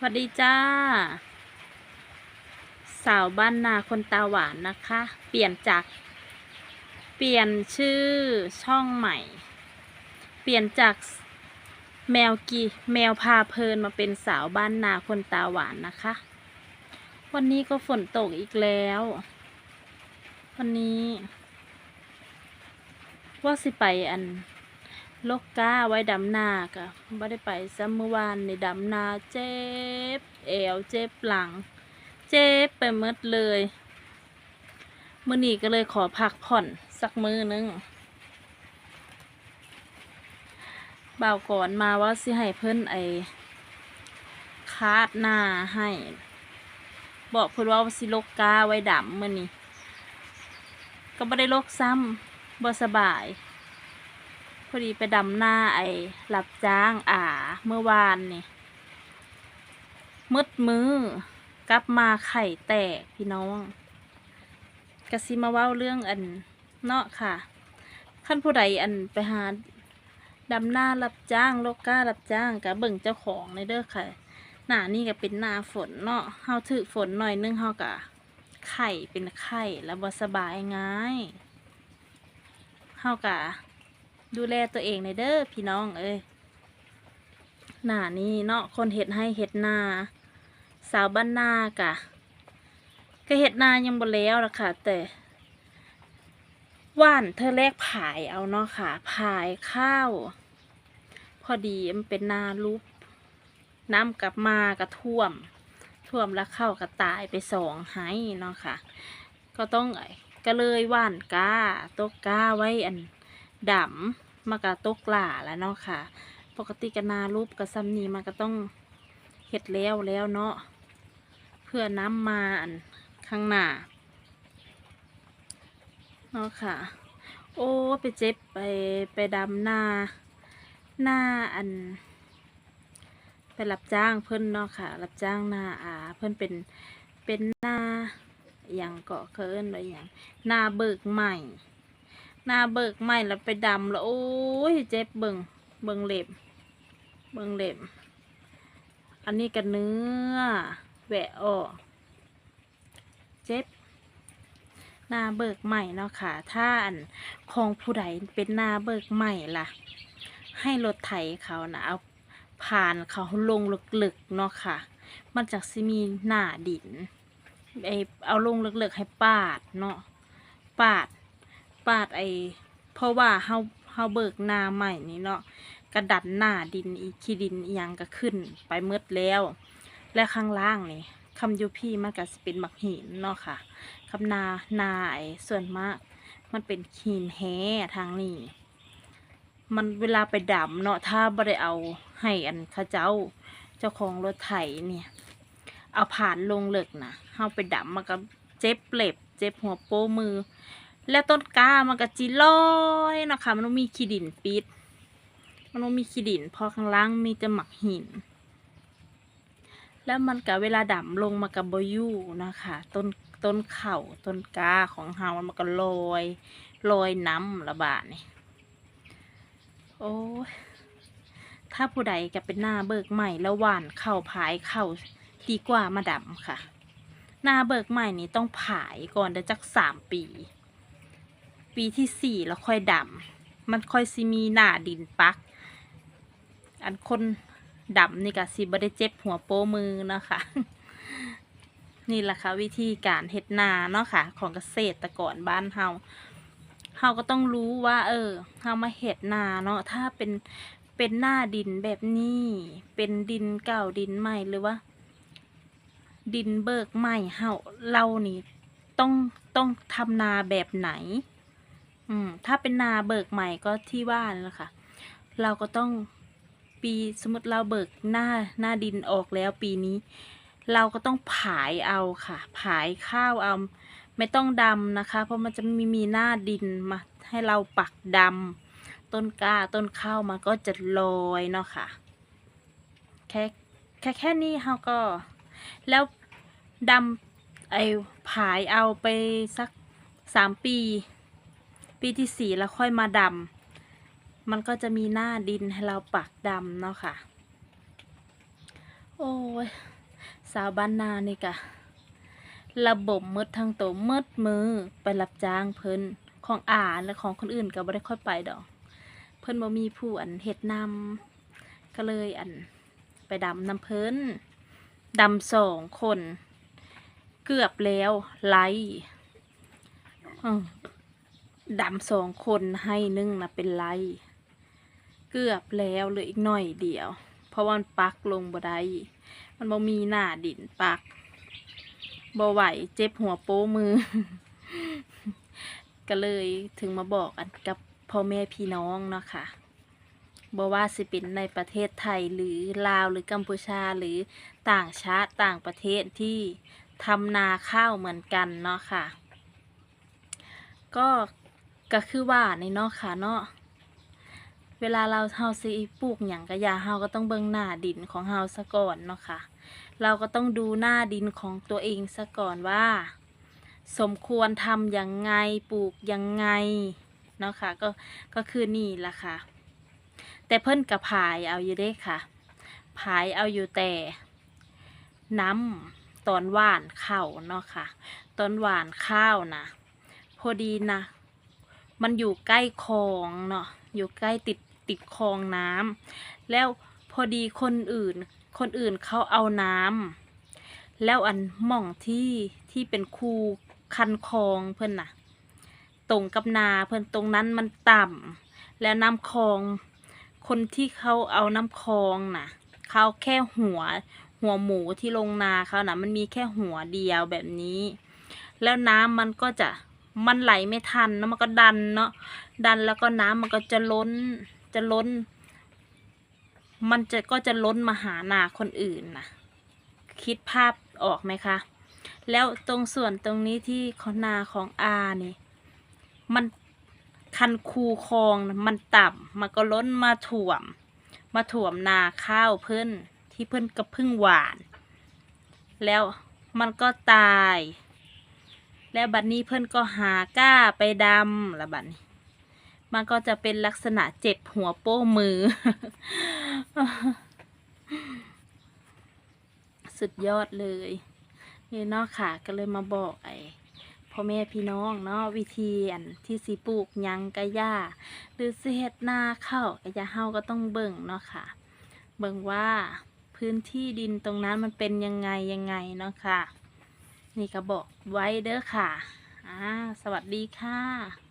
สวัสดีจ้า สาวบ้านนาคนตาหวานนะคะ เปลี่ยนจาก เปลี่ยนชื่อช่องใหม่ เปลี่ยนจากแมวกีแมวพาเพลินมาเป็นสาวบ้านนาคนตาหวานนะคะ วันนี้ก็ฝนตกอีกแล้ว วันนี้ ว่าสิไปอัน ลกก้าไว้ดำนากะไม่ได้ไปซ้ำเมื่อวานในดำนาเจ็บเอวเจ็บหลัง เจ็บไปหมดเลยมื่อนี้ก็เลยขอพักผ่อนสักมือนึงบ่าวก่อนมาว่าสิให้เพิ่นไอคาดหน้าให้ บอกเพิ่นว่าสิลกก้าไว้ดำมื่อนี้ก็ไม่ได้โลกซ้ำบ่สบาย พอดีไปดำหน้าไอ้รับจ้างอ่าเมื่อวานนี่มืดมือกลับมาไข่แตกพี่น้องกะซิมาเว้าเรื่องอันเนาะค่ะขั้นผู้ใดอันไปหาดำหน้ารับจ้างโลกก้ารับจ้างกะเบิ่งเจ้าของในเด้อค่ะ หน้านี่ก็เป็นหน้าฝนเนาะเฮาถือฝนหน่อยนึงเฮากะไข่เป็นไข่แล้วบ่สบายง่ายเฮากะ ดูแลตัวเองในเด้อพี่น้องเอ้ยหน้านี้เนาะคนเห็ดให้เห็ดนาสาวบ้านนากะก็เห็ดนายังบ่แล้วละค่ะ แต่ว่านเธอแรกผายเอาเนาะค่ะผายข้าว พอดีมันเป็นนาลุบน้ำกลับมากระท่วม ท่วมแล้วเข้ากระตายไปสองไห้เนาะค่ะ ก็ต้องก็เลยว่านกาตกกาไว้อัน ดำมากระตกหล่าแล้วเนาะค่ะ ปกติกนารูปกระซำนีมันก็ต้องเห็ดแล้วแล้วเนาะเพื่อน้ำมาอันข้างหน้าเนาะค่ะ โอ้ไปเจ็บไปไปดำหน้าหน้าอันไปรับจ้างเพิ่อนเนาะค่ะ รับจ้างหน้าอาเพิ่อนเป็นเป็นหน้าอย่างเกาะเคินอะไรอย่างหน้าเบิกใหม่ หน้าเบิกใหม่แล้วไปดำแล้วโอ้ยเจ็บเบิงเบิงเล็บ เบิงเล็บ อันนี้กันเนื้อแหวะออกเจ็บหน้าเบิกใหม่เนาะค่ะ ถ้าอันของผู้ใดเป็นหน้าเบิกใหม่ล่ะ ให้รถไถเขานะเอาผ่านเขาลงลึกๆเนาะค่ะ มันจากสิมีหน้าดินไอเอาลงลึกๆให้ปาดเนาะปาด ปาดไอเพราะว่าเฮาเฮาเบิกนาใหม่นี่เนาะกระดันหน้าดินอีขี้ดินอีหยังก็ขึ้นไปเมดแล้ว และข้างล่างนี่คำยูพี่มันก็สิเป็นหมักหินเนาะค่ะคำนานาไอส่วนมาก มันเป็นหินแห่ทางนี้มันเวลาไปดำเนาะถ้าบ่ได้เอาให้อันข้าเจ้าเจ้าของรถไถเนี่ย เอาผ่านลงเลิกนะเฮาไปดำมันก็เจ็บเล็บ เจ็บหัวโป้มือ แล้วต้นกล้ามันก็จีลอยนะคะมันต้องมีขี้ดินปิด มันต้องมีขี้ดินพอข้างล่างมีแต่หมักหิน แล้วมันกับเวลาดำลงมากับบอยู่นะคะ ต้นต้นเข่าต้นกล้าของเฮามันก็ลอยลอยน้ำระบาดนี่โอ้ถ้าผู้ใดก็เป็นหน้าเบิกใหม่แล้วหวานเข่าผายเข่าดีกว่ามาดำค่ะ หน้าเบิกใหม่นี้ต้องผายก่อนเดี๋ยวจักสามปี ปีที่สี่แล้วค่อยดำมันค่อยสิมีหน้าดินปัก อันคนดำนี่ก็สิบ่ได้เจ็บหัวโป้มือนะคะนี่แหละค่ะวิธีการเฮ็ดนาเนาะค่ะ ของเกษตรกรบ้านเฮาเฮาก็ต้องรู้ว่า เออเฮามาเฮ็ดนาเนาะถ้าเป็นเป็นหน้าดินแบบนี้ เป็นดินเก่าดินใหม่หรือว่า ดินเบิกใหม่เฮาเรานี่ต้องต้องทำนาแบบไหน อืม ถ้าเป็นนาเบิกใหม่ก็ที่ว่านั่นแหละค่ะ เราก็ต้องปีสมมติเราเบิกหน้าหน้าดินออกแล้วปีนี้ เราก็ต้องผายเอาค่ะ ผายข้าวเอา ไม่ต้องดำนะคะ เพราะมันจะมีมีหน้าดินมาให้เราปักดำต้นกล้าต้นข้าวมันก็จะลอยเนาะค่ะ แค่แค่แค่นี้เขาก็ แล้วดำไอ้ผายเอาไปสักสามปี ปีที่สี่แล้วค่อยมาดำมันก็จะมีหน้าดินให้เราปักดำเนาะค่ะ โอ้ย สาวบ้านนานี่กะ ระบบมืดทั้งตัวมืดมือไปรับจ้างเพิ่นของอ่านและของคนอื่นก็บ่ได้ค่อยไปดอก เพิ่นบ่มีผู้อันเฮ็ดนำก็เลยอันไปดำนำเพิ่นดำสองคน เกือบแล้วไล่อืม ดำสองคนให้นึ่งนะเป็นไล่เกือบแล้วเหลืออีกหน่อยเดียว เพราะว่ามันปักลงบ่ได้มันบ่มีหน้าดินปักบ่ไหวเจ็บหัวโป้มือ ก็เลยถึงมาบอกอันกับพ่อแม่พี่น้องเนาะค่ะบ่ว่าสิเป็นในประเทศไทยหรือลาวหรือกัมพูชาหรือต่างชาติต่างประเทศที่ทำนาข้าวเหมือนกันเนาะค่ะ ก็ ก็คือว่าในเนาะค่ะเนาะเวลาเราเฮาสิปลูกหยังก็อย่าเฮาก็ต้องเบิ่งหน้าดินของเฮาซะก่อนเนาะค่ะ เราก็ต้องดูหน้าดินของตัวเองซะก่อนว่า สมควรทำยังไงปลูกยังไงเนาะค่ะก็ก็คือนี่ละค่ะ แต่เพิ่นกับผายเอาอยู่เด้ค่ะ ผายเอาอยู่แต่น้ำตอนหวานข้าวเนาะค่ะ ตอนหวานข้าวนะพอดีนะ มันอยู่ใกล้คลองเนาะอยู่ใกล้ติดติดคลองน้ำแล้วพอดีคนอื่น คนอื่นเขาเอาน้ำแล้วอันหม่องที่ที่เป็นคูคันคลองเพิ่อนน่ะตรงกับนาเพิ่อนตรงนั้นมันต่ำแล้วน้ำคลอง คนที่เขาเอาน้ำคลองน่ะเขาแค่หัวหัวหมูที่ลงนาเขาน่ะมันมีแค่หัวเดียวแบบนี้ แล้วน้ำมันก็จะ มันไหลไม่ทันแล้วมันก็ดันเนาะดันแล้วก็น้ำมันก็จะล้นจะล้น มันจะก็จะล้นมาหานาคนอื่นนะคิดภาพออกไหมคะ แล้วตรงส่วนตรงนี้ที่เขานาของอานี่ มันคันคูคลองมันต่ำมันก็ล้นมาถ่วม มาถ่วมนาข้าวเพิ่นที่เพิ่นกระพึ่งหวาน แล้วมันก็ตาย แล้วบัดนี้เพิ่อนก็หาก้าไปดำล้วบัดนี้ มันก็จะเป็นลักษณะเจ็บหัวโป้มือ สุดยอดเลยนี่เนาะค่ะก็เลยมาบอกไอ้พ่อแม่พี่น้องเนาะวิธีอันที่สีปลูกยังกะยาหรือสิเฮ็ดนาเข้ากะยาเฮาก็ต้องเบิ่งเนาะค่ะ เบิ่งว่าพื้นที่ดินตรงนั้นมันเป็นยังไงยังไงเนาะค่ะ นี่ก็บอกไว้เด้อค่ะ อ่า สวัสดีค่ะ